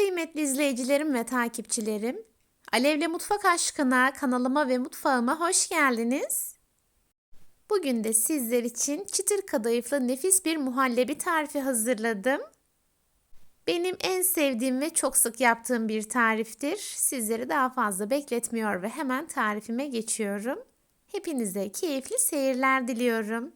Kıymetli izleyicilerim ve takipçilerim, Alevle Mutfak Aşkına kanalıma ve mutfağıma hoş geldiniz. Bugün de sizler için çıtır kadayıflı nefis bir muhallebi tarifi hazırladım. Benim en sevdiğim ve çok sık yaptığım bir tariftir. Sizleri daha fazla bekletmiyor ve hemen tarifime geçiyorum. Hepinize keyifli seyirler diliyorum.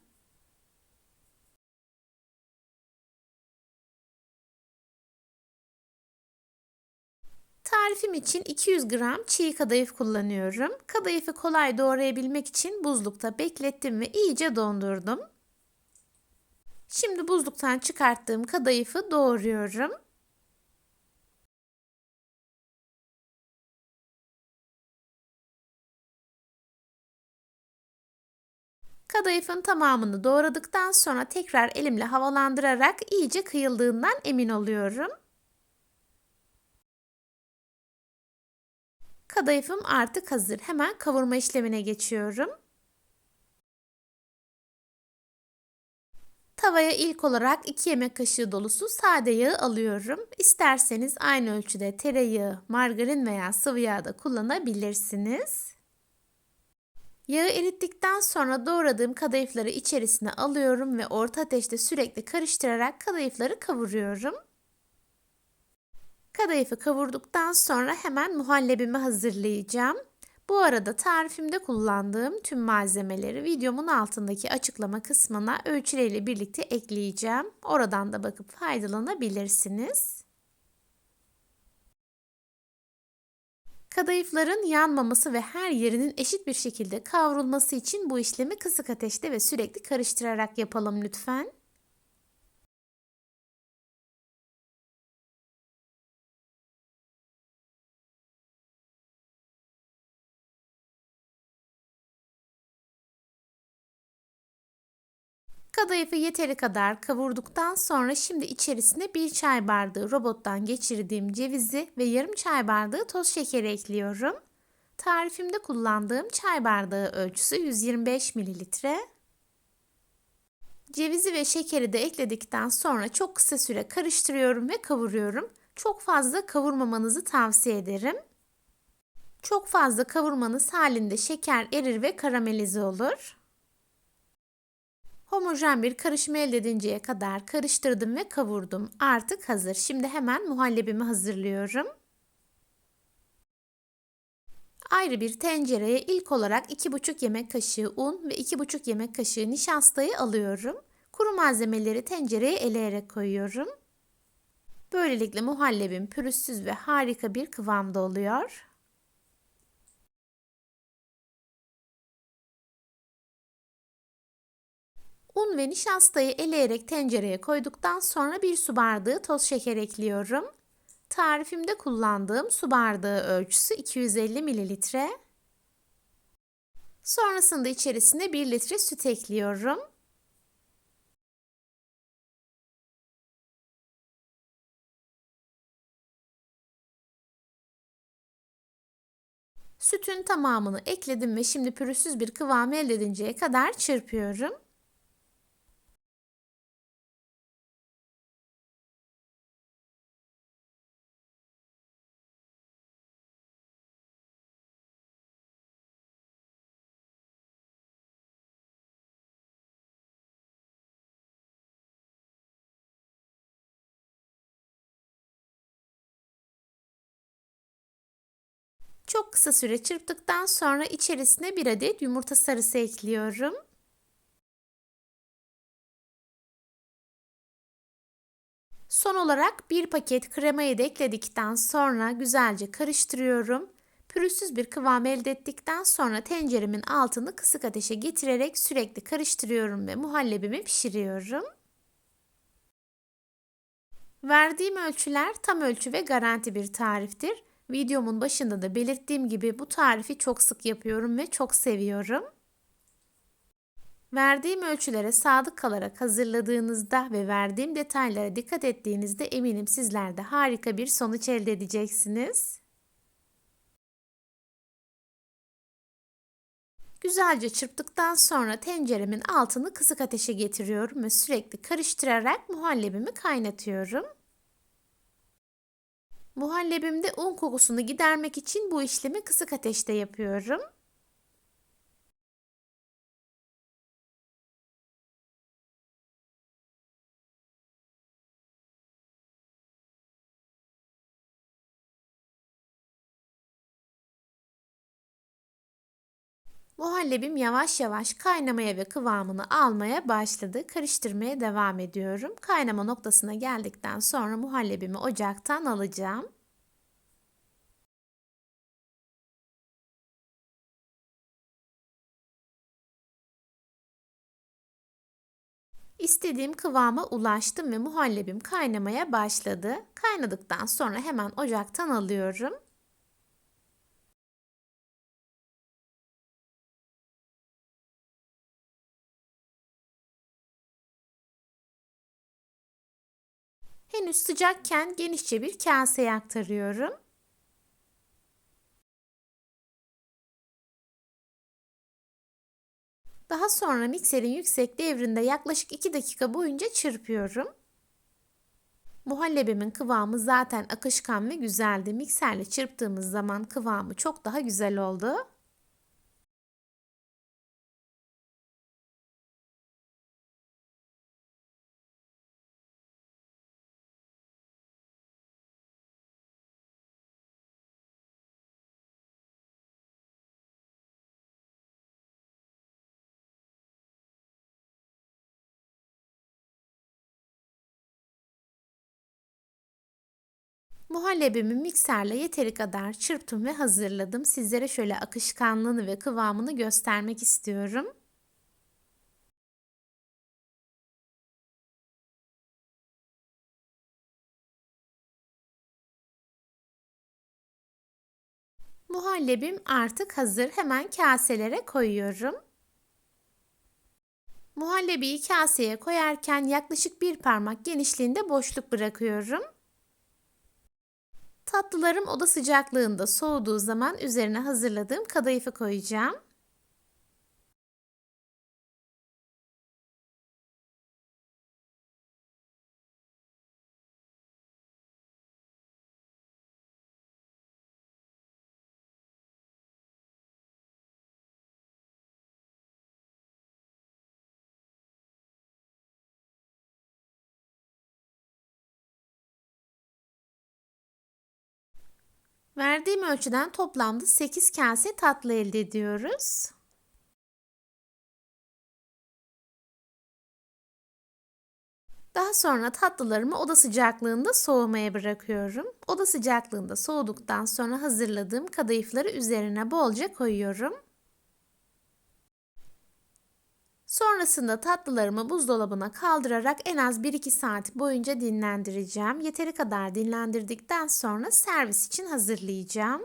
Tarifim için 200 gram çiğ kadayıf kullanıyorum. Kadayıfı kolay doğrayabilmek için buzlukta beklettim ve iyice dondurdum. Şimdi buzluktan çıkarttığım kadayıfı doğruyorum. Kadayıfın tamamını doğradıktan sonra tekrar elimle havalandırarak iyice kıyıldığından emin oluyorum. Kadayıfım artık hazır. Hemen kavurma işlemine geçiyorum. Tavaya ilk olarak 2 yemek kaşığı dolusu sade yağı alıyorum. İsterseniz aynı ölçüde tereyağı, margarin veya sıvı yağ da kullanabilirsiniz. Yağı erittikten sonra doğradığım kadayıfları içerisine alıyorum ve orta ateşte sürekli karıştırarak kadayıfları kavuruyorum. Kadayıfı kavurduktan sonra hemen muhallebimi hazırlayacağım. Bu arada tarifimde kullandığım tüm malzemeleri videomun altındaki açıklama kısmına ölçüleriyle birlikte ekleyeceğim. Oradan da bakıp faydalanabilirsiniz. Kadayıfların yanmaması ve her yerinin eşit bir şekilde kavrulması için bu işlemi kısık ateşte ve sürekli karıştırarak yapalım lütfen. Kadayıfı yeteri kadar kavurduktan sonra şimdi içerisine bir çay bardağı robottan geçirdiğim cevizi ve yarım çay bardağı toz şekeri ekliyorum. Tarifimde kullandığım çay bardağı ölçüsü 125 mililitre. Cevizi ve şekeri de ekledikten sonra çok kısa süre karıştırıyorum ve kavuruyorum. Çok fazla kavurmamanızı tavsiye ederim. Çok fazla kavurmanız halinde şeker erir ve karamelize olur. Homojen bir karışım elde edinceye kadar karıştırdım ve kavurdum. Artık hazır. Şimdi hemen muhallebimi hazırlıyorum. Ayrı bir tencereye ilk olarak 2,5 yemek kaşığı un ve 2,5 yemek kaşığı nişastayı alıyorum. Kuru malzemeleri tencereye eleyerek koyuyorum. Böylelikle muhallebim pürüzsüz ve harika bir kıvamda oluyor. Un ve nişastayı eleyerek tencereye koyduktan sonra bir su bardağı toz şeker ekliyorum. Tarifimde kullandığım su bardağı ölçüsü 250 mililitre. Sonrasında içerisine 1 litre süt ekliyorum. Sütün tamamını ekledim ve şimdi pürüzsüz bir kıvam elde edinceye kadar çırpıyorum. Çok kısa süre çırptıktan sonra içerisine bir adet yumurta sarısı ekliyorum. Son olarak bir paket kremayı da ekledikten sonra güzelce karıştırıyorum. Pürüzsüz bir kıvam elde ettikten sonra tenceremin altını kısık ateşe getirerek sürekli karıştırıyorum ve muhallebimi pişiriyorum. Verdiğim ölçüler tam ölçü ve garanti bir tariftir. Videomun başında da belirttiğim gibi bu tarifi çok sık yapıyorum ve çok seviyorum. Verdiğim ölçülere sadık kalarak hazırladığınızda ve verdiğim detaylara dikkat ettiğinizde eminim sizler de harika bir sonuç elde edeceksiniz. Güzelce çırptıktan sonra tenceremin altını kısık ateşe getiriyorum ve sürekli karıştırarak muhallebimi kaynatıyorum. Muhallebimde un kokusunu gidermek için bu işlemi kısık ateşte yapıyorum. Muhallebim yavaş yavaş kaynamaya ve kıvamını almaya başladı. Karıştırmaya devam ediyorum. Kaynama noktasına geldikten sonra muhallebimi ocaktan alacağım. İstediğim kıvama ulaştım ve muhallebim kaynamaya başladı. Kaynadıktan sonra hemen ocaktan alıyorum. Henüz sıcakken genişçe bir kaseye aktarıyorum. Daha sonra mikserin yüksek devrinde yaklaşık 2 dakika boyunca çırpıyorum. Muhallebimin kıvamı zaten akışkan ve güzeldi. Mikserle çırptığımız zaman kıvamı çok daha güzel oldu. Muhallebimi mikserle yeteri kadar çırptım ve hazırladım. Sizlere şöyle akışkanlığını ve kıvamını göstermek istiyorum. Muhallebim artık hazır. Hemen kaselere koyuyorum. Muhallebiyi kaseye koyarken yaklaşık bir parmak genişliğinde boşluk bırakıyorum. Tatlılarım oda sıcaklığında soğuduğu zaman üzerine hazırladığım kadayıfı koyacağım. Verdiğim ölçüden toplamda 8 kase tatlı elde ediyoruz. Daha sonra tatlılarımı oda sıcaklığında soğumaya bırakıyorum. Oda sıcaklığında soğuduktan sonra hazırladığım kadayıfları üzerine bolca koyuyorum. Sonrasında tatlılarımı buzdolabına kaldırarak en az 1-2 saat boyunca dinlendireceğim. Yeteri kadar dinlendirdikten sonra servis için hazırlayacağım.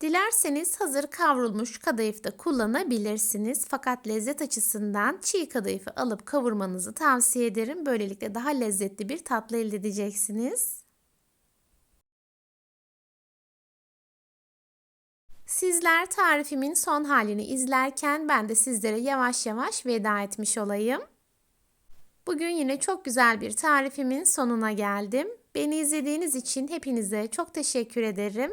Dilerseniz hazır kavrulmuş kadayıf da kullanabilirsiniz. Fakat lezzet açısından çiğ kadayıfı alıp kavurmanızı tavsiye ederim. Böylelikle daha lezzetli bir tatlı elde edeceksiniz. Sizler tarifimin son halini izlerken ben de sizlere yavaş yavaş veda etmiş olayım. Bugün yine çok güzel bir tarifimin sonuna geldim. Beni izlediğiniz için hepinize çok teşekkür ederim.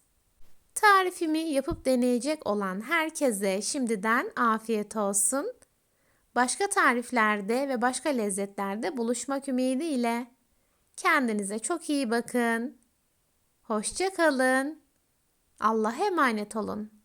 Tarifimi yapıp deneyecek olan herkese şimdiden afiyet olsun. Başka tariflerde ve başka lezzetlerde buluşmak ümidiyle. Kendinize çok iyi bakın. Hoşça kalın. Allah'a emanet olun.